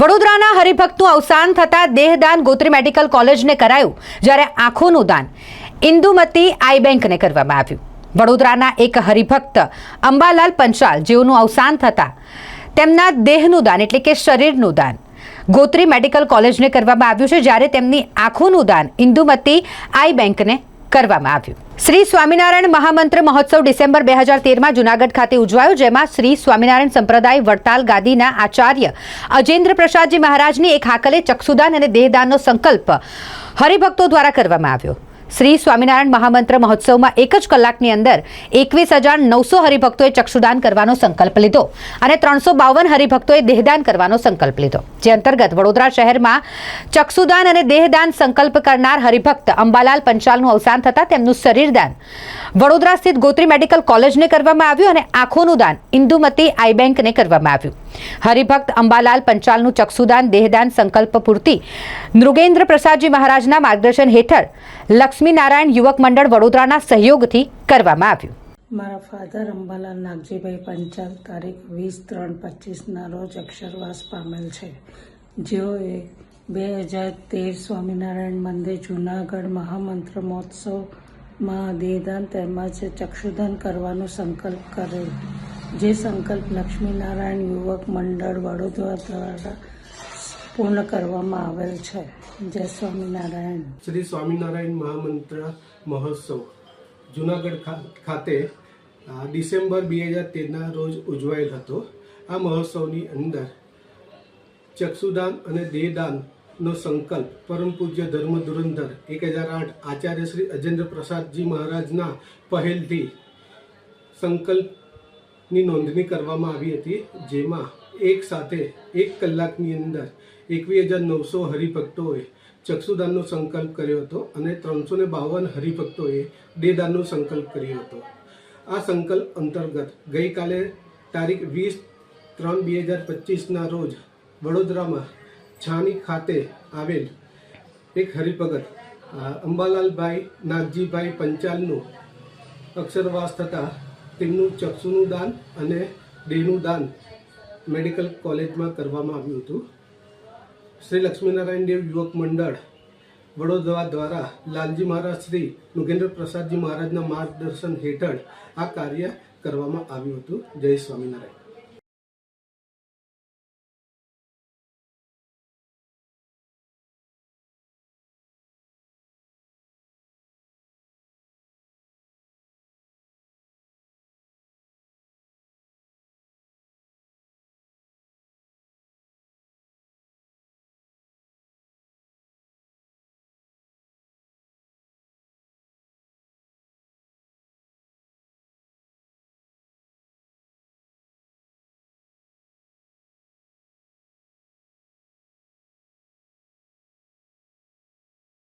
વડોદરાના હરિભક્તનું અવસાન થતાં દેહદાન ગોત્રી મેડિકલ કોલેજને કરાયું, જ્યારે આંખોનું દાન ઇન્દુમતી આઈ બેંકને કરવામાં આવ્યું. વડોદરાના એક હરિભક્ત, અંબાલાલ પંચાલ, જેઓનું અવસાન થતાં તેમના દેહનું દાન એટલે કે શરીરનું દાન ગોત્રી મેડિકલ કોલેજને કરવામાં આવ્યું છે, જ્યારે તેમની આંખોનું દાન ઇન્દુમતી આઈ બેંકને કરવામાં આવ્યું. શ્રી સ્વામિનારાયણ મહામંત્ર મહોત્સવ ડિસેમ્બર બે હજાર તેરમાં જુનાગઢ ખાતે ઉજવાયો, જેમાં શ્રી સ્વામિનારાયણ સંપ્રદાય, વડતાલ ગાદીના આચાર્ય અજેન્દ્ર પ્રસાદજી મહારાજની એક હાકલે ચક્ષુદાન અને દેહદાનનો સંકલ્પ હરિભક્તો દ્વારા કરવામાં આવ્યો. શ્રી સ્વામિનારાયણ મહામંત્ર મહોત્સવમાં એક જ કલાકની અંદર એકવીસ હજાર નવસો હરિભક્તોએ ચક્ષુદાન કરવાનો સંકલ્પ લીધો અને ત્રણસો બાવન હરિભક્તોએ દેહદાન કરવાનો સંકલ્પ લીધો. જે અંતર્ગત વડોદરા શહેરમાં ચક્ષુદાન અને દેહદાન સંકલ્પ કરનાર હરિભક્ત અંબાલાલ પંચાલનું અવસાન થતાં તેમનું શરીરદાન વડોદરા સ્થિત ગોત્રી મેડિકલ કોલેજને કરવામાં આવ્યું અને આંખોનું દાન ઇન્દુમતી આઈ બેંકને કરવામાં આવ્યું. હરિભક્ત અંબાલાલ પંચાલનું ચક્ષુદાન, દેહદાન સંકલ્પ પૂર્તિ નૃગેન્દ્ર પ્રસાદજી મહારાજના માર્ગદર્શન હેઠળ લક્ષ્મીનારાયણ યુવક મંડળ વડોદરાના સહયોગથી કરવામાં આવ્યું. મારા ફાધર અંબાલાલ નાગજીભાઈ પંચાલ તારીખ વીસ ત્રણ પચીસના રોજ અક્ષરવાસ પામેલ છે. જેઓએ બે હજાર તેર સ્વામિનારાયણ મંદિર જૂનાગઢ મહામંત્ર મહોત્સવમાં દેહદાન તેમજ ચક્ષુદાન કરવાનો સંકલ્પ કરેલ. જે સંકલ્પ લક્ષ્મીનારાયણ યુવક મંડળ વડોદરા દ્વારા પૂર્ણ કરવામાં આવેલ છે. જય સ્વામિનારાયણ. શ્રી સ્વામિનારાયણ મહામંત્ર મહોત્સવ. જુનાગઢ ખાતે ડિસેમ્બર બે હજાર તેરના રોજ ઉજવાયેલ હતો. આ મહોત્સવની અંદર ચક્ષુદાન અને દેહદાનનો સંકલ્પ, પરમ પૂજ્ય ધર્મ ધુરંધર, એક હજાર આઠ આચાર્ય શ્રી અજેન્દ્ર પ્રસાદજી મહારાજના પહેલથી સંકલ્પની નોંધણી કરવામાં આવી હતી, જેમાં એક સાથે એક કલાકની અંદર એકવીસ હજાર નવસો હરિભક્તોએ ચક્ષુદાનનો સંકલ્પ કર્યો હતો અને ત્રણસો ને બાવન હરિભક્તોએ દેહદાનનો સંકલ્પ કર્યો હતો. આ સંકલ્પ અંતર્ગત ગઈકાલે તારીખ વીસ ત્રણ બે હજાર પચીસના રોજ વડોદરામાં છાની ખાતે આવેલ એક હરિભગત અંબાલાલભાઈ નાગજીભાઈ પંચાલનું અક્ષરવાસ થતાં તેમનું ચક્ષુનું દાન અને દેહનું દાન મેડિકલ કોલેજમાં કરવામાં આવ્યું હતું. શ્રી લક્ષ્મીનારાયણ દેવ યુવક મંડળ વડોદરા દ્વારા લાલજી મહારાજ શ્રી નુગેન્દ્ર પ્રસાદજી મહારાજના માર્ગદર્શન હેઠળ આ કાર્ય કરવામાં આવ્યું હતું. જય સ્વામિનારાયણ.